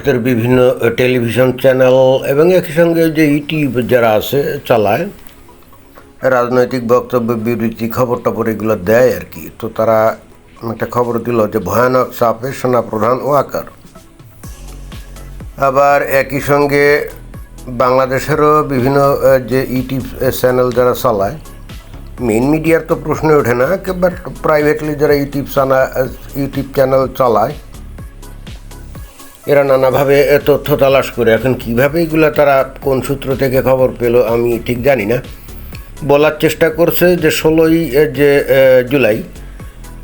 ভারতের বিভিন্ন television channel এবং একই সঙ্গে যে ইউটিউব যারা আছে, চালায়, রাজনৈতিক বক্তব্য, বিবৃতি খবর টবর এগুলো দেয় আর কি। তো তারা একটা খবর দিল যে, ভয়ানক চাপে সেনাপ্রধান ওয়াকার আবার একই সঙ্গে বাংলাদেশেরও বিভিন্ন যে ইউটিউব চ্যানেল যারা চালায় মেইন মিডিয়ার তো প্রশ্ন ওঠে না বাট প্রাইভেটলি যারা ইউটিউব চানা ইউটিউব চ্যানেল চালায় এরা নানাভাবে তথ্য তালাশ করে। এখন কীভাবে এগুলো তারা কোন সূত্র থেকে খবর পেল আমি ঠিক জানি না। বলার চেষ্টা করছে যে ষোলোই যে জুলাই,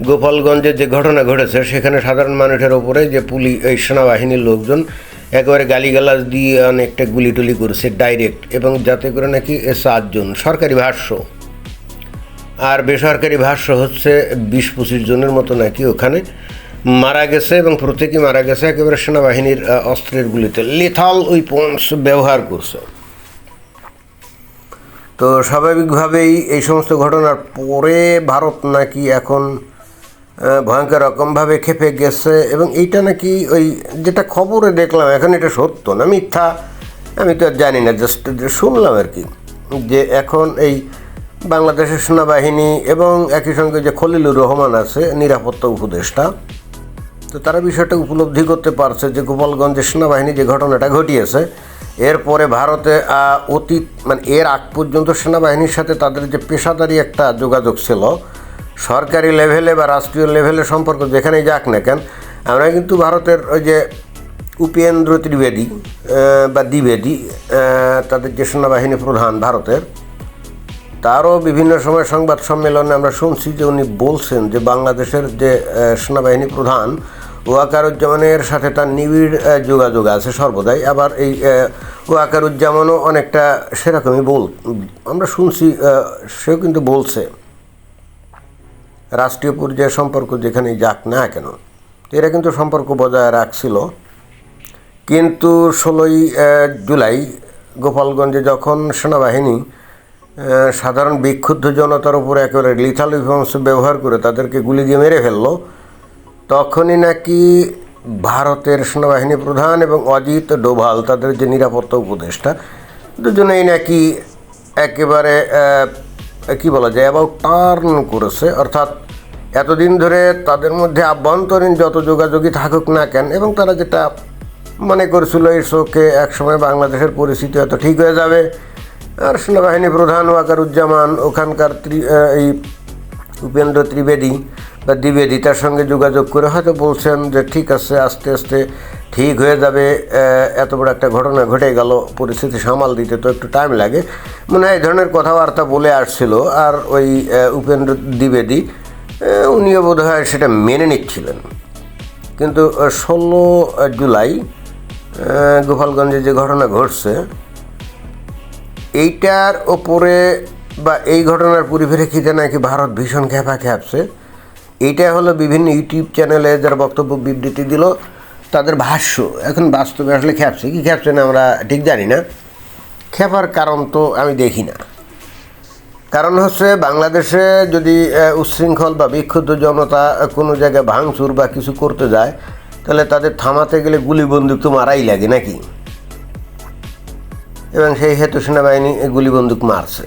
গোপালগঞ্জে যে ঘটনা ঘটেছে, সেখানে সাধারণ মানুষের ওপরে যে পুলি, এই সেনাবাহিনীর লোকজন একেবারে গালিগালাজ দিয়ে অনেকটা গুলি টুলি করছে ডাইরেক্ট এবং যাতে করে নাকি চারজন সরকারি ভাষ্য। আর বেসরকারি ভাষ্য হচ্ছে বিশ পঁচিশ জনের মতো নাকি ওখানে মারা গেছে এবং প্রত্যেকেই মারা গেছে। একেবারে সেনাবাহিনীর অস্ত্রের গুলিতে। লিথাল উইপন্স ব্যবহার করছে। তো স্বাভাবিকভাবেই এই সমস্ত ঘটনার পরে ভারত নাকি এখন ভয়ঙ্কর রকমভাবে খেপে গেছে এবং এইটা নাকি ওই যেটা খবরে দেখলাম, এখন এটা সত্য না মিথ্যা? আমি তো আর জানি না জাস্ট শুনলাম আর কি। যে এখন এই বাংলাদেশের সেনাবাহিনী এবং একই সঙ্গে যে খলিলুর রহমান আছে, নিরাপত্তা উপদেষ্টা তো তারা বিষয়টা উপলব্ধি করতে পারছে যে গোপালগঞ্জের সেনাবাহিনী যে ঘটনাটা ঘটিয়েছে, এরপরে ভারতে অতীত মানে এর আগ পর্যন্ত সেনাবাহিনীর সাথে তাদের যে পেশাদারি একটা যোগাযোগ ছিল, সরকারি লেভেলে বা রাষ্ট্রীয় লেভেলে সম্পর্ক যেখানেই যাক না কেন, আমরা কিন্তু ভারতের ওই যে উপেন্দ্র ত্রিবেদী বা দ্বিবেদী তাদের যে সেনাবাহিনী প্রধান ভারতের, তারও বিভিন্ন সময় সংবাদ সম্মেলনে আমরা শুনছি যে উনি বলছেন যে বাংলাদেশের যে সেনাবাহিনী প্রধান ওয়াকারুজ্জামানের সাথে তার নিবিড় যোগাযোগ আছে সর্বদাই। আবার এই ওয়াকারুজ্জামানও অনেকটা সেরকমই বল, আমরা শুনছি সেও কিন্তু বলছে, রাষ্ট্রীয় পর্যায়ে সম্পর্ক যেখানেই যাক না কেন? এরা কিন্তু সম্পর্ক বজায় রাখছিল। কিন্তু ষোলোই জুলাই গোপালগঞ্জে যখন সেনাবাহিনী সাধারণ বিক্ষুব্ধ জনতার উপরে একেবারে লিথাল ব্যবহার করে তাদেরকে গুলি দিয়ে মেরে ফেলল তখনই নাকি ভারতের সেনাবাহিনী প্রধান এবং অজিত ডোভাল, তাদের যে নিরাপত্তা উপদেষ্টা, দুজনেই নাকি একেবারে কি বলা যায় অ্যাবাউট টার্ন করেছে। অর্থাৎ এতদিন ধরে তাদের মধ্যে আভ্যন্তরীণ যত যোগাযোগই থাকুক না কেন, এবং তারা যেটা মনে করছিল এই শোকে একসময় বাংলাদেশের পরিস্থিতি হয়তো ঠিক হয়ে যাবে। আর সেনাবাহিনী প্রধান ওয়াকারুজ্জামান, ওখানকার এই উপেন্দ্র ত্রিবেদী বা দ্বিবেদী তার সঙ্গে যোগাযোগ করে হয়তো বলছেন যে ঠিক আছে, আস্তে আস্তে ঠিক হয়ে যাবে এত বড় একটা ঘটনা ঘটে গেল, পরিস্থিতি সামাল দিতে তো একটু টাইম লাগে। মনে এই ধরনের কথাবার্তা বলে আসছিল, আর ওই উপেন্দ্র দ্বিবেদী উনিও বোধ হয় সেটা মেনে নিচ্ছিলেন। কিন্তু ষোলো জুলাই গোপালগঞ্জে যে ঘটনা ঘটছে, এইটার ওপরে বা এই ঘটনার পরিপ্রেক্ষিতে নাকি ভারত ভীষণ খ্যাপা খ্যাপছে এইটা হলো বিভিন্ন ইউটিউব চ্যানেলে যারা বক্তব্য বিবৃতি দিল, তাদের ভাষ্য। এখন বাস্তবে আসলে খ্যাপছে। কি খ্যাপছে না আমরা ঠিক জানি না। খ্যাপার কারণ তো আমি দেখি না। কারণ হচ্ছে বাংলাদেশে যদি উচ্ছৃঙ্খল বা বিক্ষুব্ধ জনতা কোনো জায়গায় ভাঙচুর বা কিছু করতে যায়, তাহলে তাদের থামাতে গেলে গুলি বন্দুক তো মারাই লাগে নাকি? এবং সেই হেতু সেনাবাহিনী গুলি বন্দুক মারছে।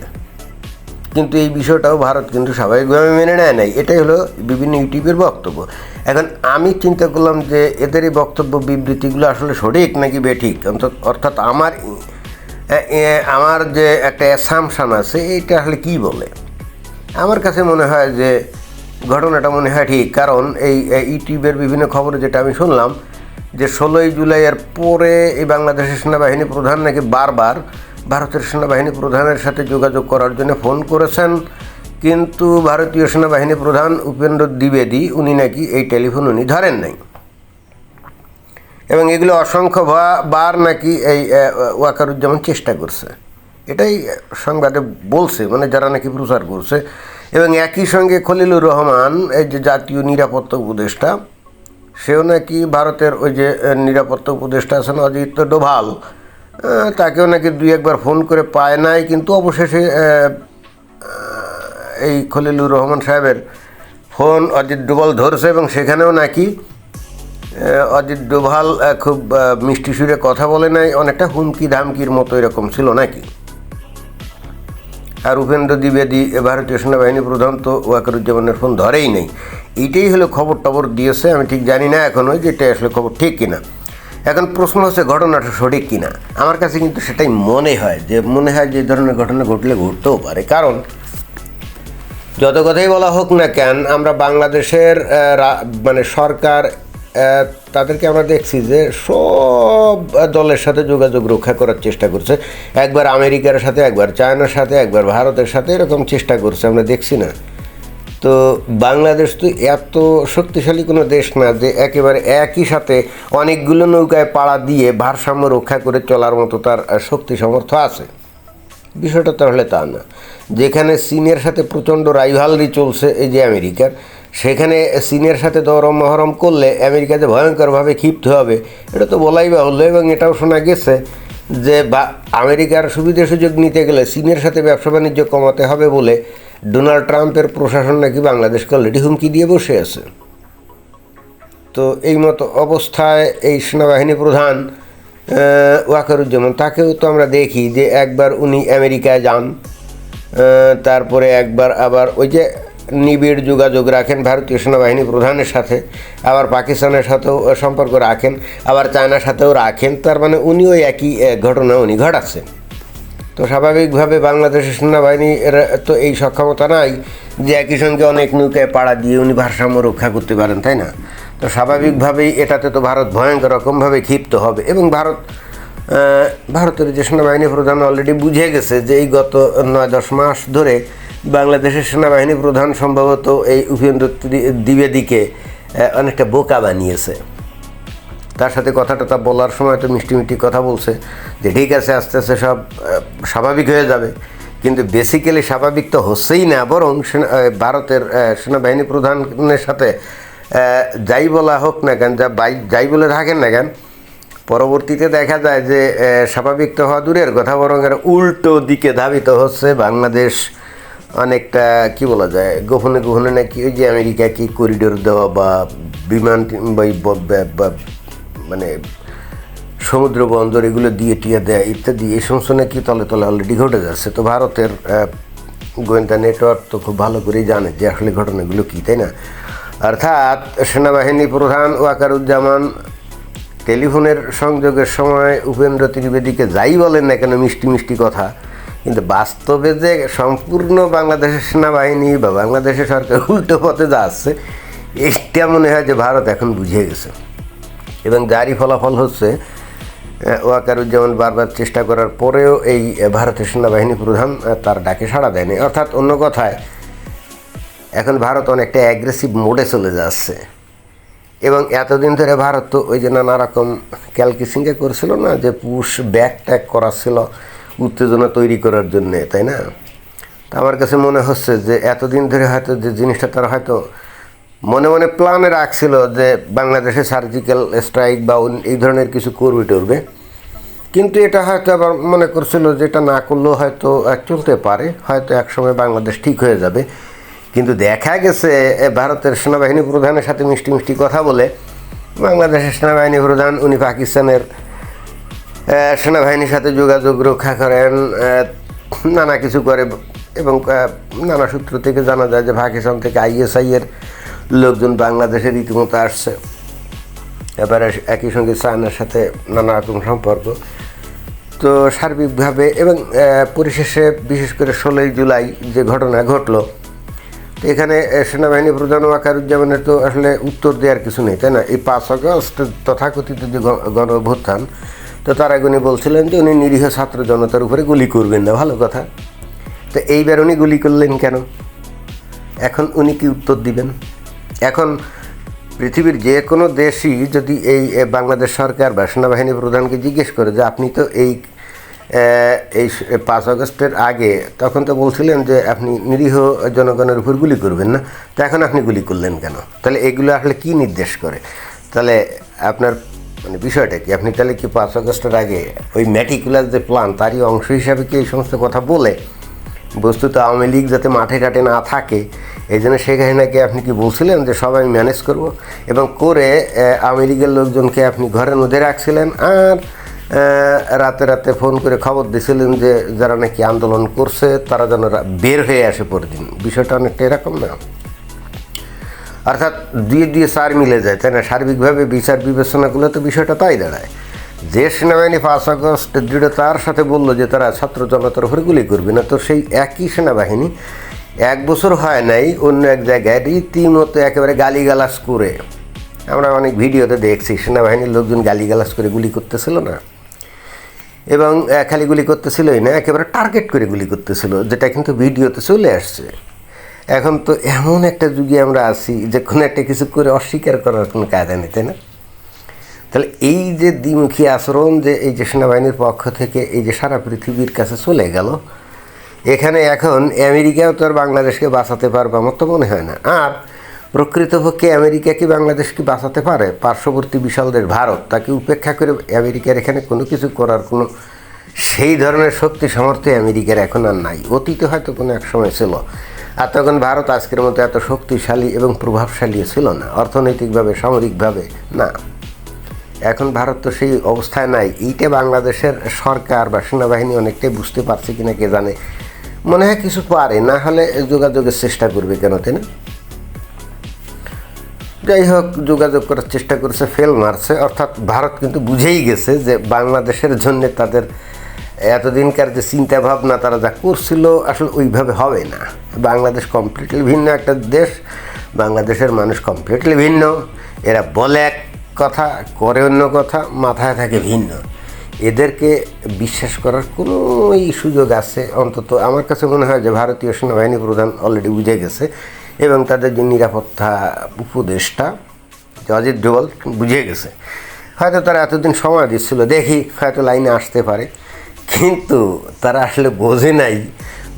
কিন্তু এই বিষয়টাও ভারত কিন্তু স্বাভাবিকভাবে মেনে নেয় নাই। এটাই হলো বিভিন্ন ইউটিউবের বক্তব্য। এখন আমি চিন্তা করলাম যে এদের এই বক্তব্য বিবৃতিগুলো আসলে সঠিক নাকি বেঠিক? অর্থাৎ আমার আমার যে একটা অ্যাসামশান আছে, এইটা আসলে কী বলে? আমার কাছে মনে হয় যে ঘটনাটা মনে হয় ঠিক। কারণ এই ইউটিউবের বিভিন্ন খবরে যেটা আমি শুনলাম, যে ষোলোই জুলাইয়ের পরে এই বাংলাদেশের সেনাবাহিনী প্রধান নাকি বারবার ভারতের সেনাবাহিনী প্রধানের সাথে যোগাযোগ করার জন্য ফোন করেছেন। কিন্তু ভারতীয় সেনাবাহিনী প্রধান উপেন্দ্র দ্বিবেদী, উনি নাকি এই টেলিফোন উনি ধরেন নাই। এবং এগুলো অসংখ্য বার নাকি এই ওয়াকারুজ্জামান চেষ্টা করছে। এটাই সংবাদে বলছে মানে যারা নাকি প্রচার করছে। এবং একই সঙ্গে খলিলুর রহমান, এই যে জাতীয় নিরাপত্তা উপদেষ্টা, সেও নাকি ভারতের ওই যে নিরাপত্তা উপদেষ্টা আছেন অজিত ডোভাল। তাকেও নাকি দুই একবার ফোন করে পায় নাই, কিন্তু অবশেষে এই খলিলুর রহমান সাহেবের ফোন অজিত ডোভাল ধরছে এবং সেখানেও নাকি অজিত ডোভাল খুব মিষ্টি সুরে কথা বলে নাই, অনেকটা হুমকি ধামকির মতো এরকম ছিল নাকি? আর উপেন্দ্র দ্বিবেদী ভারতীয় সেনাবাহিনী প্রধান তো ওয়াকারুজ্জামানের ফোন ধরেই নেই। এইটাই হলো খবর টবর দিয়েছে, আমি ঠিক জানি না এখনও যে এটা আসলে খবর ঠিক কিনা। এখন প্রশ্ন হচ্ছে, ঘটনাটা সঠিক কিনা? আমার কাছে কিন্তু সেটাই মনে হয় যে, মনে হয় যে ধরনের ঘটনা ঘটলে ঘটতেও পারে। কারণ যত কথাই বলা হোক না কেন, আমরা বাংলাদেশের মানে সরকার তাদেরকে আমরা দেখছি যে সব দলের সাথে যোগাযোগ রক্ষা করার চেষ্টা করছে। একবার আমেরিকার সাথে, একবার চায়নার সাথে, একবার ভারতের সাথে এরকম চেষ্টা করছে, আমরা দেখছি না। তো বাংলাদেশ তো এত শক্তিশালী কোনো দেশ না যে একেবারে একই সাথে অনেকগুলো নৌকায় পাড়া দিয়ে ভারসাম্য রক্ষা করে চলার মতো তার শক্তি সামর্থ্য আছে। বিষয়টা তাহলে তা না। যেখানে চীনের সাথে প্রচণ্ড রাইভালরি চলছে এই যে আমেরিকার, সেখানে চীনের সাথে দরম মহরম করলে আমেরিকাতে ভয়ঙ্করভাবে ক্ষিপ্ত হবে। এটা তো বলাই বাহুল্য এবং এটাও শোনা গেছে যে বা আমেরিকার সুবিধা সুযোগ নিতে গেলে চীনের সাথে ব্যবসা বাণিজ্য কমাতে হবে বলে ডোনাল্ড ট্রাম্পের প্রশাসন নাকি বাংলাদেশকে অলরেডি হুমকি দিয়ে বসে আছে। তো এই মতো অবস্থায় এই সেনাবাহিনী প্রধান ওয়াকারুজ্জামান, তাকেও তো আমরা দেখি যে একবার উনি আমেরিকায় যান তারপরে একবার আবার ওই যে নিবিড় যোগাযোগ রাখেন ভারতীয় সেনাবাহিনী প্রধানের সাথে, আবার পাকিস্তানের সাথেও সম্পর্ক রাখেন, আবার চায়নার সাথেও রাখেন, তার মানে উনিও একই ঘটনা উনি ঘটাচ্ছেন। তো স্বাভাবিকভাবে বাংলাদেশের সেনাবাহিনী সেনাবাহিনীর তো এই সক্ষমতা নাই যে একই সঙ্গে অনেক নৌকায় পাড়া দিয়ে উনি ভারসাম্য রক্ষা করতে পারেন, তাই না? তো স্বাভাবিকভাবেই এটাতে তো ভারত ভয়ঙ্কর রকমভাবে ক্ষিপ্ত হবে এবং ভারত ভারতের যে সেনাবাহিনী প্রধান অলরেডি বুঝে গেছে যে এই গত নয় দশ মাস ধরে বাংলাদেশের সেনাবাহিনী প্রধান সম্ভবত এই উপেন্দ্র দ্বিবেদীকে অনেকটা বোকা বানিয়েছে। তার সাথে কথাটা তা বলার সময় তো মিষ্টি মিষ্টি কথা বলছে যে ঠিক আছে, আস্তে আস্তে সব স্বাভাবিক হয়ে যাবে। কিন্তু বেসিক্যালি স্বাভাবিক তো হচ্ছেই না, বরং ভারতের সেনাবাহিনী প্রধানের সাথে যাই বলা হোক না কেন, যা বাই, যাই বলে থাকেন না কেন, পরবর্তীতে দেখা যায় যে স্বাভাবিক তো হওয়া দূরের কথা, বরং এর উল্টো দিকে ধাবিত হচ্ছে বাংলাদেশ অনেকটা, কি বলা যায়, গোপনে গোপনে নাকি ওই যে আমেরিকা কি করিডোর দেওয়া বা বিমান মানে সমুদ্র বন্দর এগুলো দিয়ে টিয়ে দেয় ইত্যাদি, এই সমস্ত নাকি তলে তলে অলরেডি ঘটে যাচ্ছে। তো ভারতের গোয়েন্দা নেটওয়ার্ক তো খুব ভালো করেই জানে যে আসলে ঘটনাগুলো কী, তাই না? অর্থাৎ সেনাবাহিনী প্রধান ওয়াকারুজ্জামান টেলিফোনের সংযোগের সময় উপেন্দ্র ত্রিবেদীকে যাই বলেন না কেন, মিষ্টি মিষ্টি কথা, কিন্তু বাস্তবে যে সম্পূর্ণ বাংলাদেশের সেনাবাহিনী বা বাংলাদেশের সরকার উল্টো পথে যাচ্ছে এটা মনে হয় যে ভারত এখন বুঝে গেছে। এবং যারই ফলাফল হচ্ছে ওয়াকারুজ্জামান বারবার চেষ্টা করার পরেও এই ভারতের সেনাবাহিনী প্রধান তার ডাকে সাড়া দেয়নি। অর্থাৎ অন্য কথায়, এখন ভারত অনেকটা অ্যাগ্রেসিভ মোডে চলে যাচ্ছে। এবং এতদিন ধরে ভারত তো ওই যে নানা রকম ক্যালকিসিংয়ে করছিল না, যে পুশ ব্যাক ট্যাক ছিল উত্তেজনা তৈরি করার জন্যে, তাই না? তো আমার কাছে মনে হচ্ছে যে এতদিন ধরে হয়তো যে জিনিসটা তারা হয়তো মনে মনে প্ল্যানে রাখছিল যে বাংলাদেশে সার্জিক্যাল স্ট্রাইক বা এই ধরনের কিছু করবে টরবে। কিন্তু এটা হয়তো আবার মনে করছিল যে এটা না করলেও হয়তো চলতে পারে, হয়তো একসময় বাংলাদেশ ঠিক হয়ে যাবে। কিন্তু দেখা গেছে ভারতের সেনাবাহিনী প্রধানের সাথে মিষ্টি মিষ্টি কথা বলে, বাংলাদেশের সেনাবাহিনী প্রধান, উনি পাকিস্তানের সেনাবাহিনীর সাথে যোগাযোগ রক্ষা করেন নানা কিছু করে এবং নানা সূত্র থেকে জানা যায় যে পাকিস্তান থেকে আইএসআই এর লোকজন বাংলাদেশে রীতিমতো আসছে। এবারে একই সঙ্গে চায়নার সাথে নানা রকম সম্পর্ক। তো সার্বিকভাবে এবং পরিশেষে বিশেষ করে ষোলোই জুলাই যে ঘটনা ঘটলো, তো এখানে সেনাবাহিনী প্রধান ওয়াকারুজ্জামানের তো আসলে উত্তর দেওয়ার কিছু নেই, তাই না? এই পাঁচ আগস্ট তথাকথিত যে গণ অভ্যুত্থান তো তার আগে উনি বলছিলেন যে উনি নিরীহ ছাত্র জনতার উপরে গুলি করবেন না, ভালো কথা। তো এইবার উনি গুলি করলেন কেন? এখন উনি কি উত্তর দিবেন? এখন পৃথিবীর যে কোনো দেশই যদি এই বাংলাদেশ সরকার বা সেনাবাহিনী প্রধানকে জিজ্ঞেস করে যে আপনি তো এই এই পাঁচ আগস্টের আগে তখন তো বলছিলেন যে আপনি নিরীহ জনগণের উপর গুলি করবেন না। তো এখন আপনি গুলি করলেন কেন? তাহলে এগুলো আসলে কি নির্দেশ করে? তাহলে আপনার মানে বিষয়টা কি? আপনি তাহলে কি পাঁচ আগস্টের আগে ওই ম্যাটিকুলার যে প্ল্যান তারই অংশ হিসাবে কি এই সমস্ত কথা বলে বস্তুত আওয়ামী লীগ যাতে মাঠে ঘাটে না থাকে, এই জন্য শেখ হাসিনাকে আপনি কি বলছিলেন যে সবাই ম্যানেজ করব? এবং করে আওয়ামী লীগের লোকজনকে আপনি ঘরের মধ্যে রাখছিলেন আর রাতে রাতে ফোন করে খবর দিয়েছিলেন যে যারা নাকি আন্দোলন করছে, তারা যেন বের হয়ে আসে পরদিন। বিষয়টা অনেকটা এরকম না? অর্থাৎ দুয়ে দিয়ে চার মিলে যায়, তাই না? সার্বিকভাবে বিচার বিবেচনাগুলো তো বিষয়টা তাই দাঁড়ায়। যে সেনাবাহিনী পাঁচ আগস্ট দৃঢ়তার সাথে বলল যে তারা ছাত্র জনতার উপরে গুলি করবে না। তো সেই একই সেনাবাহিনী এক বছর হয় নাই, অন্য এক জায়গায় রীতিমতো একেবারে গালিগালাজ করে। আমরা অনেক ভিডিওতে দেখছি সেনাবাহিনীর লোকজন গালিগালাজ করে গুলি করতেছিল না। এবং খালি গুলি করতেছিলই না, একেবারে টার্গেট করে গুলি করতেছিল, যেটা কিন্তু ভিডিওতে চলে আসছে। এখন তো এমন একটা যুগে আমরা আছি যে কোনো একটা কিছু করে অস্বীকার করার কোনো কায়দা নেই, তাই না? তাহলে এই যে দ্বিমুখী আচরণ যে এই যে সেনাবাহিনীর পক্ষ থেকে এই যে সারা পৃথিবীর কাছে চলে গেল, এখানে এখন আমেরিকাও তো আর বাংলাদেশকে বাঁচাতে পারবে আমার তো মনে হয় না। আর প্রকৃতপক্ষে আমেরিকা কি বাংলাদেশকে বাঁচাতে পারে? পার্শ্ববর্তী বিশাল দেশ ভারত, তাকে উপেক্ষা করে আমেরিকার এখানে কোনো কিছু করার কোনো সেই ধরনের শক্তি, সামর্থ্য আমেরিকার এখন আর নাই। অতীতে হয়তো কোনো এক সময় ছিল। আর তখন ভারত আজকের মতো এত শক্তিশালী এবং প্রভাবশালী ছিল না, অর্থনৈতিকভাবে, সামরিকভাবে না। এখন ভারত তো সেই অবস্থায় নাই। এইটা বাংলাদেশের সরকার বা সেনাবাহিনী অনেকটাই বুঝতে পারছে কিনা কে জানে। মনে হয় কিছু পারে, না হলে যোগাযোগের চেষ্টা করবে কেন, তাই না? যাই হোক, যোগাযোগ করার চেষ্টা করেছে ফেল মারছে। অর্থাৎ ভারত কিন্তু বুঝেই গেছে যে বাংলাদেশের জন্য তাদের এতদিনকার যে চিন্তা ভাবনা তারা যা করছিল আসলে ওইভাবে হবে না। বাংলাদেশ কমপ্লিটলি ভিন্ন একটা দেশ, বাংলাদেশের মানুষ কমপ্লিটলি ভিন্ন। এরা বলে এক কথা, করে অন্য কথা, মাথায় থাকে ভিন্ন। এদেরকে বিশ্বাস করার কোনোই সুযোগ আছে অন্তত আমার কাছে মনে হয় যে ভারতীয় সেনাবাহিনী প্রধান অলরেডি বুঝে গেছে এবং তাদের যে নিরাপত্তা উপদেষ্টা অজিত ডোভাল বুঝে গেছে। হয়তো তারা এতদিন সময় দিচ্ছিল, দেখি হয়তো লাইনে আসতে পারে। কিন্তু তারা আসলে বোঝে নাই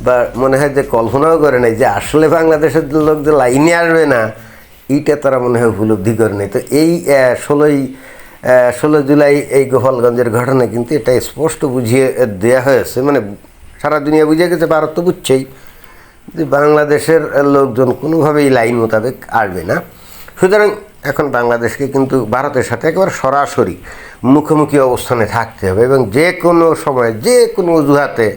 বা মনে হয় যে কল্পনাও করে নাই যে আসলে বাংলাদেশের লোক যে লাইনে আসবে না। এইটা তারা মনে হয় উপলব্ধি করে নেই। তো এই ষোলোই ষোলো জুলাই এই গোপালগঞ্জের ঘটনা কিন্তু এটা স্পষ্ট বুঝিয়ে দেওয়া হয়েছে। মানে সারা দুনিয়া বুঝে গেছে, ভারত তো বুঝছেই যে বাংলাদেশের লোকজন কোনোভাবেই লাইন মোতাবেক আসবে না। সুতরাং এখন বাংলাদেশকে কিন্তু ভারতের সাথে একেবারে সরাসরি মুখোমুখি অবস্থানে থাকতে হবে এবং যে কোনো সময়, যে কোনো অজুহাতে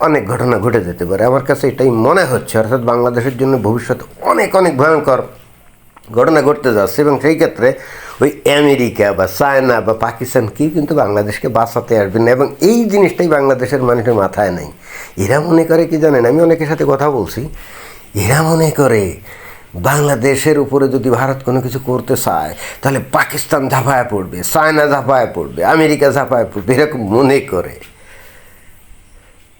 অনেক ঘটনা ঘটে যেতে পারে। আমার কাছে এটাই মনে হচ্ছে। অর্থাৎ বাংলাদেশের জন্য ভবিষ্যতে অনেক অনেক ভয়ঙ্কর ঘটনা ঘটতে যাচ্ছে এবং সেই ক্ষেত্রে ওই আমেরিকা বা চায়না বা পাকিস্তান কেউ কিন্তু বাংলাদেশকে বাঁচাতে আসবে না এবং এই জিনিসটাই বাংলাদেশের মানুষের মাথায় নেই। এরা মনে করে কি জানেন? আমি অনেকের সাথে কথা বলছি। এরা মনে করে বাংলাদেশের উপরে যদি ভারত কোনো কিছু করতে চায়, তাহলে পাকিস্তান ঝাঁপায় পড়বে, চায়না ঝাঁপায় পড়বে, আমেরিকা ঝাঁপায় পড়বে, এরকম মনে করে।